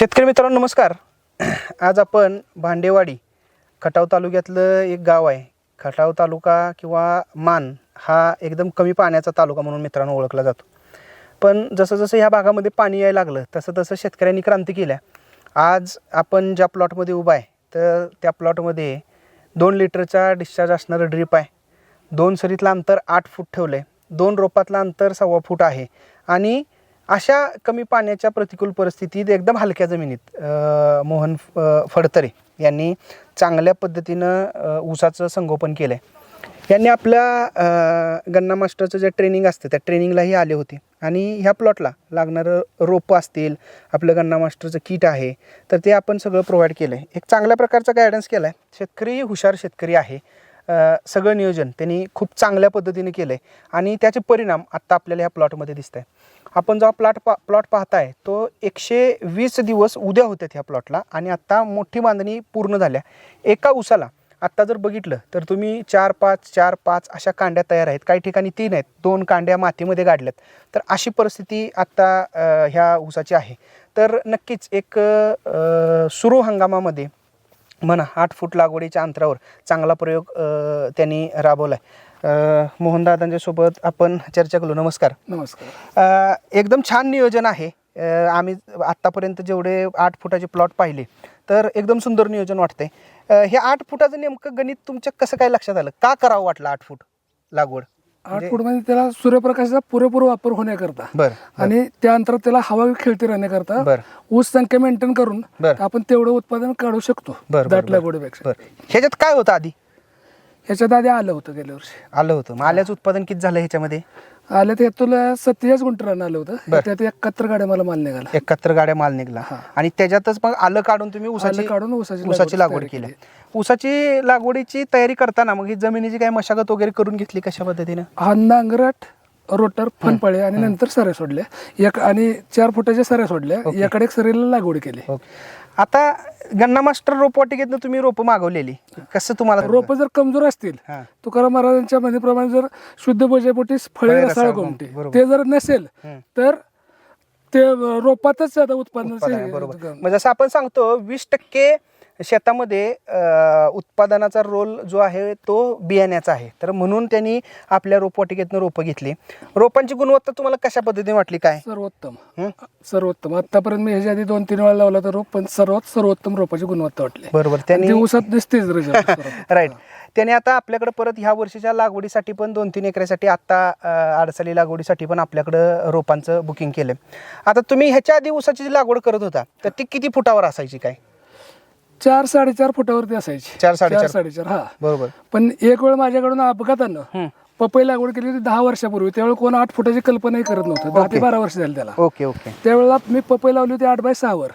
शेतकरी मित्रांनो नमस्कार. आज आपण भांडेवाडी खटाव तालुक्यातलं एक गाव आहे. खटाव तालुका किंवा मान हा एकदम कमी पाण्याचा तालुका म्हणून मित्रांनो ओळखला जातो. पण जसं जसं ह्या भागामध्ये पाणी यायला लागलं तसं तसं शेतकऱ्यांनी क्रांती केल्या. आज आपण ज्या प्लॉटमध्ये उभा आहे तर त्या प्लॉटमध्ये दोन लिटरचा डिस्चार्ज असणारं ड्रीप आहे. दोन सरीतलं अंतर आठ फूट ठेवलं आहे दोन रोपातलं अंतर सव्वा फूट आहे. आणि अशा कमी पाण्याच्या प्रतिकूल परिस्थितीत एकदम हलक्या जमिनीत मोहन फडतरे यांनी चांगल्या पद्धतीनं ऊसाचं संगोपन केलं आहे यांनी आपल्या गन्ना मास्टरचं जे ट्रेनिंग असतं त्या ट्रेनिंगलाही आले होते. आणि ह्या प्लॉटला लागणारं रोपं असतील आपलं गन्ना मास्टरचं किट आहे तर ते आपण सगळं प्रोव्हाइड केलं आहे एक चांगल्या प्रकारचा गायडन्स केला आहे शेतकरी हुशार शेतकरी आहे. सगळं नियोजन त्यांनी खूप चांगल्या पद्धतीने केलं आहे आणि त्याचे परिणाम आत्ता आपल्याला ह्या प्लॉटमध्ये दिसत आहे आपण जो प्लॉट पा प्लॉट पाहताय तो एकशे वीस दिवस उद्या होत्यात ह्या प्लॉटला आणि आत्ता मोठी बांधणी पूर्ण झाल्या. एका उसाला आत्ता जर बघितलं तर तुम्ही चार पाच चार पाच अशा कांड्या तयार आहेत. काही ठिकाणी तीन आहेत दोन कांड्या मातीमध्ये गाडल्यात. तर अशी परिस्थिती आत्ता ह्या ऊसाची आहे. तर नक्कीच एक सुरू हंगामामध्ये म्हणा आठ फूट लागवडीच्या अंतरावर चांगला प्रयोग त्यांनी राबवला आहे मोहनदादांच्या सोबत आपण चर्चा करू. नमस्कार. नमस्कार. एकदम छान नियोजन आहे. आम्ही आत्तापर्यंत जेवढे आठ फुटाचे प्लॉट पाहिले तर एकदम सुंदर नियोजन वाटतंय. अ, हे आठ फुटाचं नेमकं गणित तुमच्या कसं काय लक्षात आलं? का करावं वाटलं आठ फूट लागवड? आठ फूटमध्ये त्याला सूर्यप्रकाशाचा पुरेपूर वापर होण्याकरता. बर आणि त्या अंतरात त्याला हवा खेळती राहण्याकरता ऊस संख्या मेंटेन करून. आपण तेवढं उत्पादन काढू शकतो बर, बर, दाट बर. लागवडीपेक्षा बर. ह्याच्यात काय होतं आधी? ह्याच्यात आधी आलं होतं गेल्या वर्षी. आलं होतं. आल्याचं उत्पादन किती झालं ह्याच्यामध्ये? आलं तर तुला सत्तेचाळीस गुंठ रन आलं होतं. बर. त्यात एकाहत्तर गाड्या मला माल निघाला. एकाहत्तर गाड्या माल निघला. हा. आणि त्याच्यातच मग आलं काढून तुम्ही ऊसाची आलं काढून ऊसाची ऊसाची लागवड केली. ऊसाची लागवडीची तयारी करताना मग ही जमिनीची काय मशागत वगैरे करून घेतली कशा पद्धतीनं? हा नांगराट रोटर फनपळे आणि नंतर सऱ्या सोडल्या. एक आणि चार फुटाच्या सऱ्या सोडल्या. एकडे एक सरीला लागवड केली. ओके. आता गन्ना मास्टर रोपवाटिकेतनं तुम्ही रोपं मागवलेली कसं तुम्हाला रोप जर कमजोर असतील हा. तुकाराम महाराजांच्या म्हणीप्रमाणे जर शुद्ध भोजापोटी फळे फळे रसाळ रसाळ गोमटी गोमटी, बरोबर. ते जर नसेल हम्म. तर ते रोपातच आता उत्पादन आहे, बरोबर मग जसं आपण सांगतो वीस टक्के शेतामध्ये उत्पादनाचा रोल जो आहे तो बियाण्याचा आहे. तर म्हणून त्यांनी आपल्या रोपवाटिकेतनं रोपं घेतली. रोपांची गुणवत्ता तुम्हाला कशा पद्धतीने वाटली काय? सर्वोत्तम? सर्वोत्तम. आतापर्यंत मी ह्याच्या आधी दोन तीन वेळा लावला तर रोप पण सर्वात सर्वोत्तम रोपाची गुणवत्ता वाटली. बरोबर. त्यांनी ती ऊसात दिसतेच. राईट त्याने आता आपल्याकडे परत ह्या वर्षीच्या लागवडीसाठी पण दोन तीन एकरासाठी आता अं, अडचणी लागवडीसाठी पण आपल्याकडं रोपांचं बुकिंग केलं आता तुम्ही ह्याच्या आधी ऊसाची जी लागवड करत होता तर ती किती फुटावर असायची काय? चार साडेचार फुटावरती असायची चार साडेचार. साडेचार हा बरोबर पण एक वेळ माझ्याकडून अपघातानं. पपई लागवड केली होती दहा वर्षापूर्वी त्यावेळी कोण आठ फुटाची कल्पनाही करत नव्हतं दहा ते. बारा वर्ष झाली त्याला ओके ओके त्यावेळेला मी पपई लावली होती आठ बाय सहावर.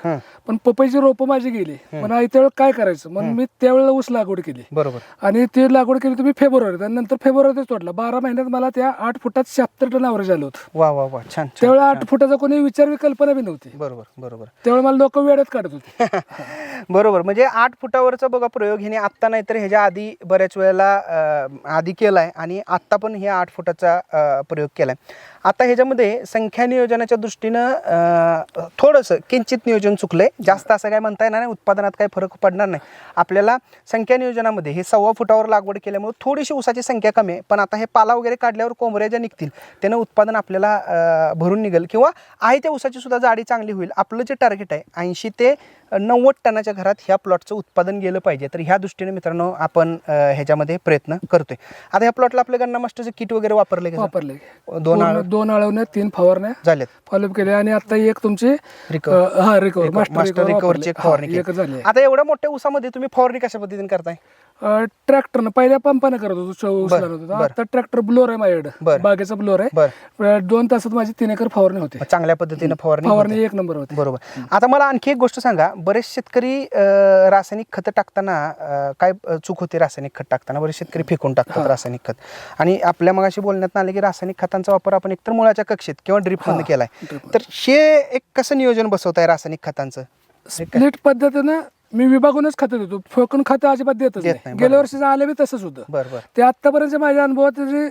पण पपईची रोपं माझी गेली. पण त्यावेळेला काय करायचं? म्हणून मी त्यावेळेला ऊस लागवड केली. बरोबर. आणि ती लागवड केली तुम्ही फेब्रुवारीत. आणि नंतर फेब्रुवारीतच तोडला. बारा महिन्यात मला त्या आठ फुटात शहात्तर टन आवरेज आलं होतं. वा वा वा. छान त्यावेळेला आठ फुटाचा कोणी विचार कल्पना बी नव्हती. बरोबर बरोबर. त्यावेळेला मला लोक वेळेत काढत होते. बरोबर. म्हणजे आठ फुटावरचा बघा प्रयोग ह्याने आत्ता नाही तर ह्याच्या आधी बऱ्याच वेळेला आधी केलाय आणि आत्ता पण हे आठ फुटाचा प्रयोग केलाय. आता ह्याच्यामध्ये संख्या नियोजनाच्या दृष्टीनं थोडंसं किंचित नियोजन चुकलंय. जास्त असं काय म्हणता येणार नाही. उत्पादनात काही फरक पडणार नाही. आपल्याला संख्या नियोजनामध्ये हे सव्वा फुटावर लागवड केल्यामुळे थोडीशी ऊसाची संख्या कमी आहे. पण आता हे पाला वगैरे काढल्यावर कोंबऱ्या ज्या निघतील त्यानं उत्पादन आपल्याला भरून निघेल. किंवा आहे त्या ऊसाची सुद्धा जाडी चांगली होईल. आपलं जे टार्गेट आहे ऐंशी ते नव्वद टनाच्या घरात ह्या प्लॉटचं उत्पादन गेलं पाहिजे. तर ह्या दृष्टीने मित्रांनो आपण ह्याच्यामध्ये प्रयत्न करतोय. आता ह्या प्लॉटला आपल्या गन्ना मास्टरचं किट वगैरे वापरले वापरले दोन दोन आळवण्या तीन फवारण्या झालेत. फॉलोअप केले आणि आता एक तुमची हा रिकवर मास्टर एक फवारणी एक. झाली. आता एवढ्या मोठ्या ऊसामध्ये तुम्ही फवारणी कशा पद्धतीने करताय? ट्रॅक्टरनं पहिल्या पंपानं करत होतो लागत होतो. आता ट्रॅक्टर ब्लोअर आहे. माझ्याकडे. बागेचा ब्लोअर आहे. दोन तासात माझी तीन एकर फवारणी होते. चांगल्या पद्धतीने फवारणी. फवारणी एक नंबर होते. बरोबर. आता मला आणखी एक गोष्ट सांगा. बरेच शेतकरी रासायनिक खतं टाकताना काय चूक होते रासायनिक खत टाकताना? बरेच शेतकरी फेकून टाकतात रासायनिक खत. आणि आपल्या मगाशी बोलण्यात आलं की रासायनिक खतांचा वापर आपण एकतर मुळाच्या कक्षेत किंवा ड्रीपमध्ये केलाय. तर हे एक कसं नियोजन बसवत आहे रासायनिक खतांचं? स्प्लिट पद्धतीनं मी विभागूनच खातं देतो. फेकून खातं अजिबात देतच देत नाही. नाही, गेल्या बरोबर. वर्षीचं आलं बी तसंच होतं. बरं बरं. ते आतापर्यंत माझ्या अनुभवात जे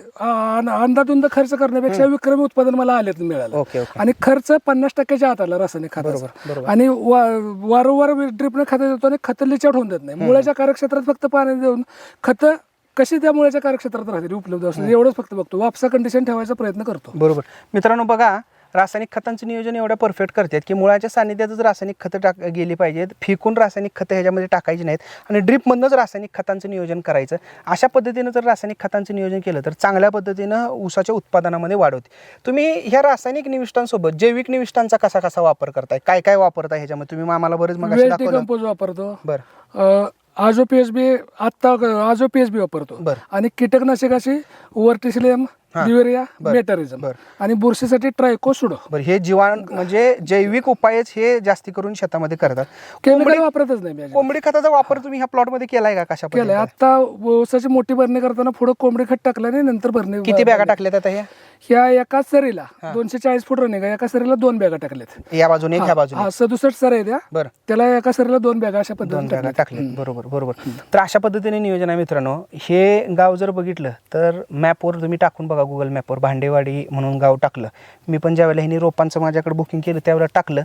अंदाधुंद खर्च करण्यापेक्षा विक्रमी उत्पादन मला आले मिळालं ओके ओके. आणि खर्च पन्नास टक्क्याच्या आत आला रासायनिक बरोबर, खताचा. बरोबर. आणि वा- वारंवार ड्रिपने खतं देतो आणि खतं लिचट होऊन देत नाही. मुळाच्या कार्यक्षेत्रात फक्त पाणी देऊन खतं कशी त्या मुळाच्या कार्यक्षेत्रात राहतील उपलब्ध असतील एवढंच फक्त बघतो. वापसा कंडिशन ठेवायचा प्रयत्न करतो. बरोबर. मित्रांनो बघा रासायनिक खतांचं नियोजन एवढं परफेक्ट करतात की मुळाच्या सानिध्यातच रासायनिक खतं टाक गेली पाहिजेत. फेकून रासायनिक खतं ह्याच्यामध्ये टाकायची नाहीत आणि ड्रीपमधनंच रासायनिक खतांचं नियोजन करायचं. अशा पद्धतीनं जर रासायनिक खतांचं नियोजन केलं तर चांगल्या पद्धतीनं ऊसाच्या उत्पादनामध्ये वाढ होते. तुम्ही ह्या रासायनिक निविष्टांसोबत जैविक निविष्टांचा कसा कसा वापर करताय? काय काय वापरताय ह्याच्यामध्ये? तुम्ही आम्हाला बरेच मग कंपोज वापरतो. बरं. आजो पी एच बी आत्ता आजो पी एच बी वापरतो. बरं. आणि कीटकनाशकाची वर्टिसिलियम हा. दिवेरिया बरं. मेटारिझम. बरं. आणि बुरशीसाठी ट्रायको सुडो बरं हे जीवाण म्हणजे जैविक उपायच हे जास्ती करून शेतामध्ये करतात. केमिकल कोंबडी वापरतच नाही मी अजिबात. कोंबडी खताचा वापर तुम्ही ह्या प्लॉटमध्ये केलाय का कशा केलंय. पद्धतीने? आता ऊसाची मोठी भरणी करताना पुढे कोंबडी खत टाकलं आणि नंतर भरणी किती बॅगा टाकल्यात आता ह्या ह्या एकाच सरीला दोनशे चाळीस फूट रनिंग एका सरीला दोन बॅगा टाकल्यात. या बाजूने एक ह्या बाजूने. हा सदुसष्ट सर आहे त्या बरं. त्याला एका सरीला दोन बॅगा अशा दोन पद्धतीने बॅगा टाकल्यात. टाकले बरोबर बरोबर. तर अशा पद्धतीने नियोजन आहे मित्रांनो. हे गाव जर बघितलं तर मॅपवर तुम्ही टाकून बघा गुगल मॅपवर भांडेवाडी म्हणून गाव टाकलं. मी पण ज्यावेळेला ह्यांनी रोपांचं माझ्याकडे बुकिंग केलं त्यावेळेला टाकलं.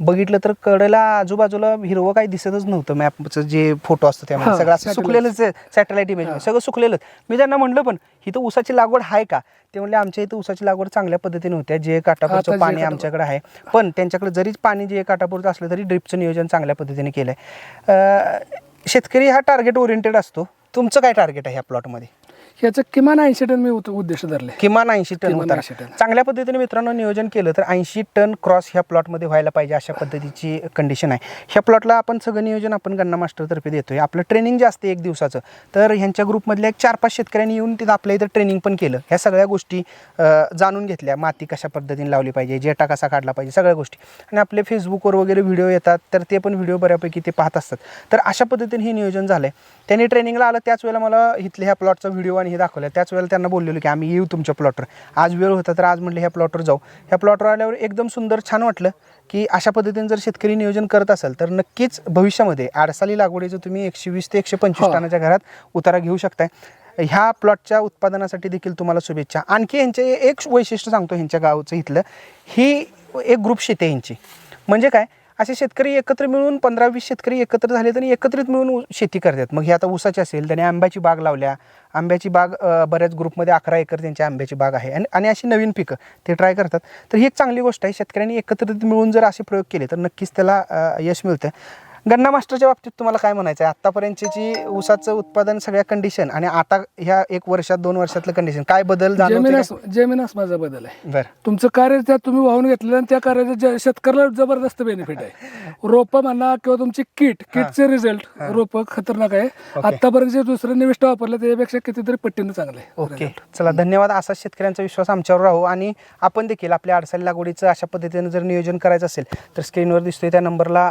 बघितलं तर कडेला आजूबाजूला हिरवं काही दिसतच नव्हतं मॅपचं जे फोटो असतो त्यामध्ये. सगळं असं. सुकलेलंच सॅटेलाइट इमेज सगळं सुकलेलं मी त्यांना म्हणलं पण इथं ऊसाची लागवड आहे का? ते म्हणले आमच्या इथं ऊसाची लागवड चांगल्या पद्धतीने होत्या जे काटापूरचं पाणी आमच्याकडे आहे पण त्यांच्याकडे जरी पाणी जे काटापूरचं असलं तरी ड्रिपचं नियोजन चांगल्या पद्धतीने केलं आहे शेतकरी हा टार्गेट ओरिएंटेड असतो. तुमचं काय टार्गेट आहे ह्या प्लॉटमध्ये ह्याचं किमान ऐंशी टन मी उत- उद्देश धरले. किमान ऐंशी टन किमान उतारा. 80 टन. चांगल्या पद्धतीने मित्रांनो नियोजन केलं तर ऐंशी टन क्रॉस ह्या प्लॉटमध्ये व्हायला पाहिजे अशा पद्धतीची कंडिशन आहे. ह्या प्लॉटला आपण सगळं नियोजन आपण गन्ना मास्टरतर्फे देतोय. आपलं ट्रेनिंग जे असते एक दिवसाचं. तर ह्यांच्या ग्रुपमधल्या एक चार पाच शेतकऱ्यांनी येऊन तिथं आपल्या इथं ट्रेनिंग पण केलं. ह्या सगळ्या गोष्टी अं, जाणून घेतल्या. माती कशा पद्धतीने लावली पाहिजे जेटा कसा काढला पाहिजे सगळ्या गोष्टी. आणि आपले फेसबुकवर वगैरे व्हिडिओ येतात तर ते पण व्हिडिओ बऱ्यापैकी ते पाहत असतात. तर अशा पद्धतीने हे नियोजन झालं आहे त्यांनी ट्रेनिंगला आलं त्याच वेळेला मला इथल्या ह्या प्लॉटचा व्हिडिओ आणि हे दाखवलं. त्याच वेळेला त्यांना बोललेलो की आम्ही येऊ तुमच्या प्लॉटवर आज वेळ होता तर आज म्हटलं ह्या प्लॉटवर जाऊ. ह्या प्लॉटवर आल्यावर एकदम सुंदर छान वाटलं की अशा पद्धतीने जर शेतकरी नियोजन करत असेल तर नक्कीच भविष्यामध्ये आडसाली लागवडीचं तुम्ही एकशे वीस ते एकशे पंचवीस हो. टनाच्या घरात उतारा घेऊ शकताय. ह्या प्लॉटच्या उत्पादनासाठी देखील तुम्हाला शुभेच्छा. आणखी यांचे एक वैशिष्ट्य सांगतो ह्यांच्या गावचं इथलं. ही एक ग्रुप शेती आहे ह्यांची. म्हणजे काय? असे शेतकरी एकत्र मिळून पंधरा वीस शेतकरी एकत्र झाले तरी एकत्रित मिळून शेती करतात. मग ही आता ऊसाची असेल त्याने आंब्याची बाग लावल्या. आंब्याची बाग बऱ्याच ग्रुपमध्ये अकरा एकर त्यांची आंब्याची बाग आहे. आणि आणि अशी नवीन पिकं ते ट्राय करतात. तर ही एक चांगली गोष्ट आहे शेतकऱ्यांनी एकत्रित मिळून जर असे प्रयोग केले तर नक्कीच त्याला यश मिळतं गन्ना मास्टरच्या बाबतीत तुम्हाला काय म्हणायचं आहे आतापर्यंतची जी ऊसाचं उत्पादन सगळ्या कंडिशन आणि आता ह्या एक वर्षात दोन वर्षातलं कंडिशन काय बदल जाणवते जमीन जमीन माझा बदल आहे. बरं. तुमचं कार्य त्यात तुम्ही वाहून घेतलेलं आणि त्या कार्याचं जे- शेतकऱ्याला जबरदस्त बेनिफिट आहे. रोप म्हणा किंवा तुमची किट किटचे रिझल्ट रोप खतरनाक आहे. आतापर्यंत जे दुसरं निविष्ट वापरलं त्याच्यापेक्षा कितीतरी पट्टीनं चांगलं आहे. ओके. चला धन्यवाद. असा शेतकऱ्यांचा विश्वास आमच्यावर राहू आणि आपण देखील आपल्या अडसाली लागवडीचं अशा पद्धतीने जर नियोजन करायचं असेल तर स्क्रीनवर दिसतोय त्या नंबरला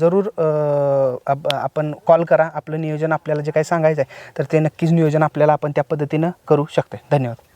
जरूर आपण कॉल करा. आपलं नियोजन आपल्याला जे काही सांगायचं आहे तर ते नक्कीच नियोजन आपल्याला आपण त्या पद्धतीनं करू शकते धन्यवाद.